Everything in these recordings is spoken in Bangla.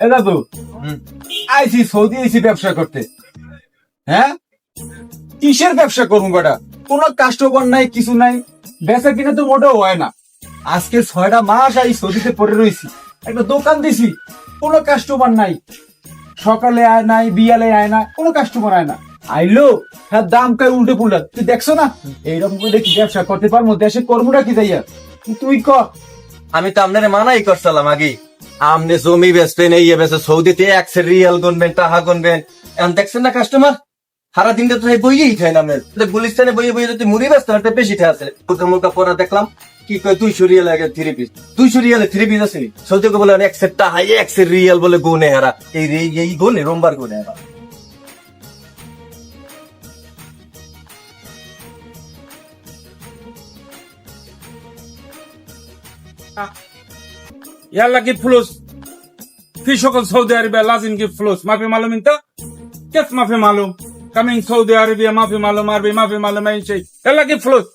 এ দাদু আইসি সৌদি আইসি ব্যবসা করতে। হ্যাঁ? কিসের ব্যবসা করব বেটা? কোন কাস্টমার নাই কিছু নাই। বেচা কিনা তো মোটেও হয় না। আজকে ছয়টা মাস আই সৌদিতে পড়ে রয়েছি একটা দোকান দিছি কোনো কাস্টমার নাই। সকালে আয় নাই বিয়ালে আয় না কোনো কাস্টমার আয় না। আইলো হ্যাঁ দাম কাই উল্টে পুল্টা। তুই দেখছ না? এইরকম করে কি ব্যবসা করতে পারব? দেশে কর্মটা কি যাইয়া? তুই কর। আমি তো আপনারে মানাই করছিলাম আগে আমনে জমি বেচবেন এই বেসে সৌদিতে একশো রিয়াল গুনবেন, টাহা গুনবেন। এখন দেখছেন না কাস্টমার সারা দিনটা তো বইয়েই খাই না মেল গুলিস্তানে বইয়ে বইয়ে যদি মুড়ি ব্যস্ত হাতে বেশি খাই আছে। মুখা মুখা পরা দেখলাম, কি কয়, দুইশো রিয়াল আগে থ্রি পিস দুইশো রিয়ালে থ্রি পিস আছে। সৌদিকে বলে একশো টাহা একশো রিয়াল বলে গুনে হারা। এই এই গুনে, রোমবার গুনে হারা। Ah. ইয়াল্লা কি ফুলুস। ফি সকল সৌদি আরবিয়া লাজিম কি ফুলুস। মাফি মালুম ইনতা? কেস মাফি মালুম। কামিং সৌদি আরবিয়া মাফি মালুম আরবি মাফি মালুম আইন সেই। ইয়াল্লা কি ফুলুস।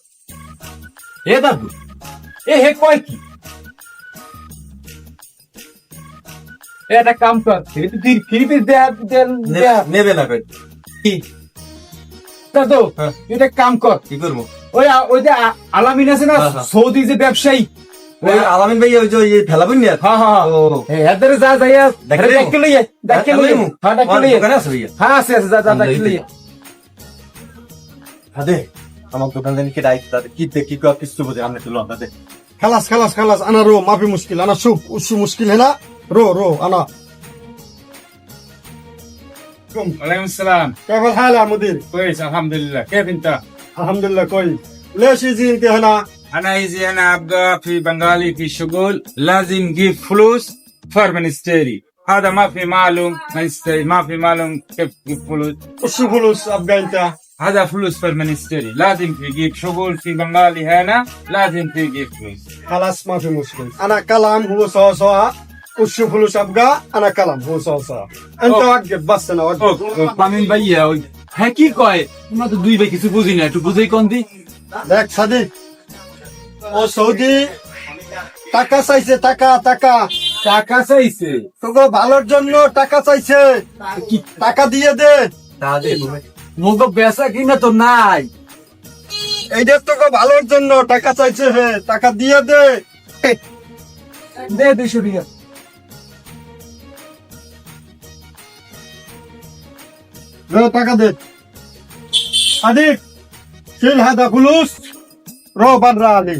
এ দাদু এ হে কয় কি? এটা কাম কর তুই ফিরিপিস দেয়া দেয়া নেবে না বেট কি? দাদু হ্যাঁ। এটা কাম কর। কি করব? ওই ওই যে আলামিন আছে না হ্যাঁ, হ্যাঁ। সৌদি যে ব্যবসায়ী আলামিন ভাই ওই যে ফেলাবেন না হ্যাঁ হ্যাঁ, হ্যাঁ। এদের যা যাই দেখে লইয়ে দেখে লইয়ে। হ্যাঁ দেখে লইয়ে। হ্যাঁ আছে আছে যা যা দেখে লইয়ে। আদে আমার দোকান থেকে ডাইট দাদা কি দে কি কর কিছু বুঝে আমরা তুলো দাদা খালাস খালাস খালাস আনা রো মাফি মুশকিল আনা সুখ উসু মুশকিল হেনা। রো রো আনা। ওয়ালাইকুম আসসালাম কেমন হাল আমুদির কইস আলহামদুলিল্লাহ। কেফ ইনতা আলহামদুলিল্লাহ কই। লেশি জিনতে হনা। لله كويس ليش يجي انت هنا انا يجي انا ابقى في بنغالي في شغل لازم نجيب فلوس فر منستيري هذا ما في معلوم منستيري ما في معلوم كيف نجيب فلوس وش فلوس ابقى انت هذا فلوس فر منستيري لازم تجيب شغل في بنغالي هنا لازم تجيب فلوس خلاص ما في مشكله انا كلام هو سوا سوا وش فلوس ابقى انا كلام هو سوا سوا انت أوه. وقف بس انا وقف পামিন ভাইয়া ওই হ্যাঁ কি কয় তোমরা তো দুই ভাই কিছু বুঝি না একটু বুঝেই কোন দি দেখ সাদিক ও সৌদি? টাকা চাইছে টাকা টাকা। টাকা চাইছে? তোকে ভালোর জন্য টাকা চাইছে। টাকা দিয়ে দে। মুখ বেচা কিনা তো নাই। এইটা তোকে ভালোর জন্য টাকা চাইছে হে টাকা দিয়ে দে। দে দুশো টাকা। টাকা দে। আদিক সিল হাদা খুলুস রো বানরা আলী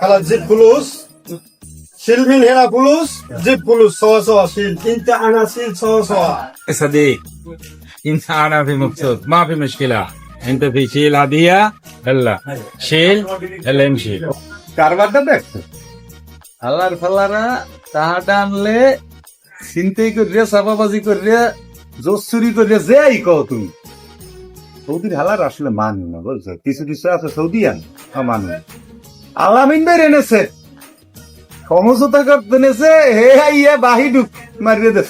خلاص جيب فلوس شيل من هنا فلوس جيب فلوس سوا سوا شيل انت انا شيل سوا سوا يا صديق انت انا في مبسوط ما في مشكله انت في شيل هديه هلا شيل هلا امشي কারবারটা দেখছো আল্লাহর ফাল্লারা তাহাটা আনলে চিন্তাই করিয়া চাপাবাজি করিয়া জোর চুরি করিয়া যে আই কও তুমি সৌদির হালার আসলে মান না বলছো কিছু কিছু আছে সৌদিয়ান মানু আলামিন বের এনেছে। সমঝোতা করতে এনেছে হে বাহি ডুক মারিয়ে দেস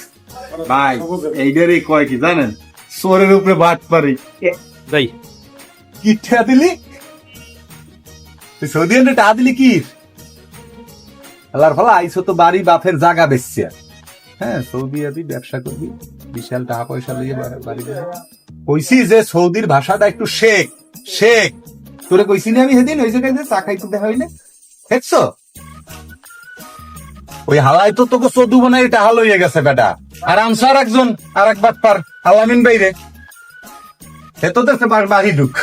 ভাই এইটারই কয় কি জানেন? চোরের উপরে বাট পারি যাই। কি ঠা দিলি? তুই সৌদিয়ান টা দিলি কি? আল্লাহর ফলা আইসো তো বাড়ি বাপের জায়গা বেচছে। হ্যাঁ সৌদি আরবি ব্যবসা করবি বিশাল টাকা পয়সা লিয়ে বাড়ি। কইছি যে সৌদির ভাষাটা একটু শেখ শেখ। তোরে কইছি না আমি সেদিন ওই জায়গায় যে চা খাইতে দেখা হইলে। দেখছ? ওই হালাই তো তোকে চদু বানাই এটা হাল হয়ে গেছে বেটা। আর আনসার একজন আর এক বাটপার আলামিন বাইরে সে তো দেখছে বা- বাহি ঢুক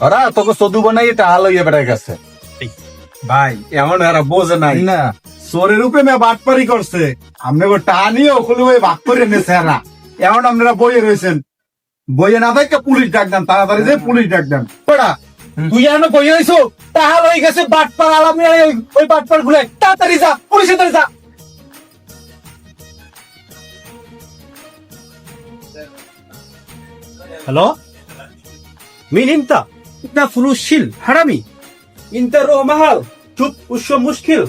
ওরা তোকে চদু বানাই এটা হাল হয়ে বেড়ে গেছে ভাই এমন এরা বোঝে নাই। না। চোরের উপরে মেয়ে বাটপারি করছে। আমি টানিয়ে ওই ভাগ করে নেছে না এখন আপনারা বইয়ে রয়েছেন। বইয়ে না থাকে পুলিশ ডাক দেন তাড়াতাড়ি যে পুলিশ ডাক দেন। তুই এখন বইয়ে রয়েছো? তাহার হয়ে গেছে বাটপার আলামি ওই বাটপার ঘুরে তাড়াতাড়ি যা পুলিশে তাড়ি যা। হ্যালো? মিন ইন্তা? ইতনা ফুলুশিল হারামি। ইন্তা রোহ মাহাল চুপ উৎস মুশকিল।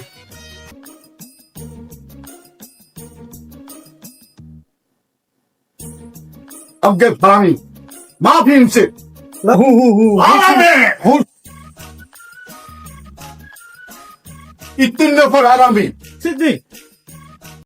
আগে ফারামি মাফি ইনসে হু হু হু আরামে হু। ইতিন নফর আরামি।